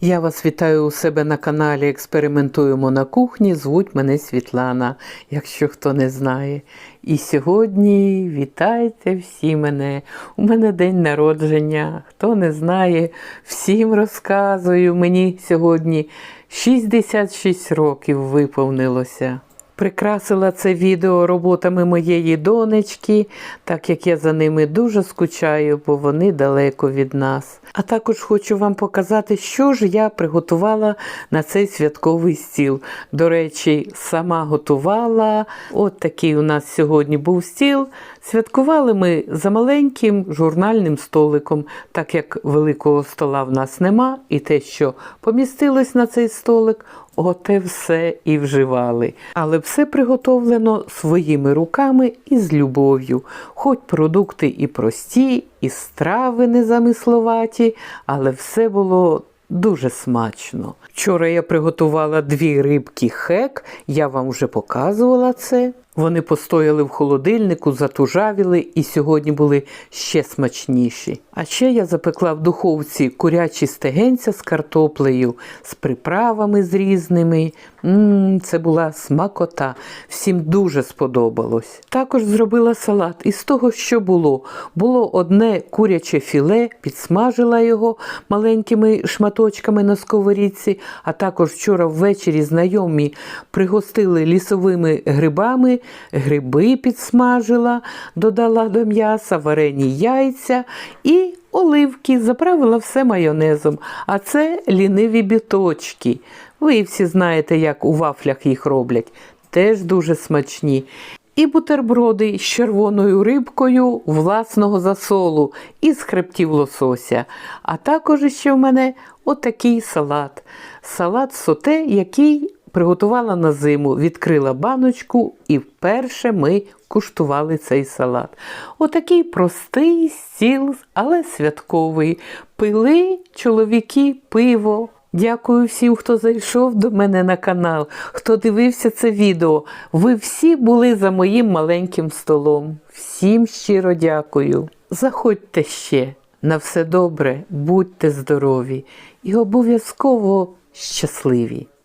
Я вас вітаю у себе на каналі Експериментуємо на кухні. Звуть мене Світлана, якщо хто не знає. І сьогодні вітайте всі мене. У мене день народження. Хто не знає, всім розказую. Мені сьогодні 66 років виповнилося. Прикрасила це відео роботами моєї донечки, так як я за ними дуже скучаю, бо вони далеко від нас. А також хочу вам показати, що ж я приготувала на цей святковий стіл. До речі, сама готувала. От такий у нас сьогодні був стіл. Святкували ми за маленьким журнальним столиком, так як великого стола в нас нема, і те, що помістилось на цей столик, оте все і вживали. Але все приготовлено своїми руками і з любов'ю. Хоч продукти і прості, і страви незамисловаті, але все було дуже смачно. Вчора я приготувала дві рибки хек, я вам вже показувала це. Вони постояли в холодильнику, затужавіли і сьогодні були ще смачніші. А ще я запекла в духовці курячі стегенця з картоплею, з приправами з різними. Мм, це була смакота. Всім дуже сподобалось. Також зробила салат із того, що було. Було одне куряче філе, підсмажила його маленькими шматочками на сковорідці, а також вчора ввечері знайомі пригостили лісовими грибами гриби підсмажила, додала до м'яса, варені яйця і оливки, заправила все майонезом. А це ліниві біточки. Ви всі знаєте, як у вафлях їх роблять. Теж дуже смачні. І бутерброди з червоною рибкою власного засолу із хребтів лосося. А також ще в мене отакий салат. Салат соте, який приготувала на зиму, відкрила баночку і вперше ми куштували цей салат. Отакий простий стіл, але святковий. Пили чоловіки пиво. Дякую всім, хто зайшов до мене на канал, хто дивився це відео. Ви всі були за моїм маленьким столом. Всім щиро дякую. Заходьте ще. На все добре, будьте здорові і обов'язково щасливі!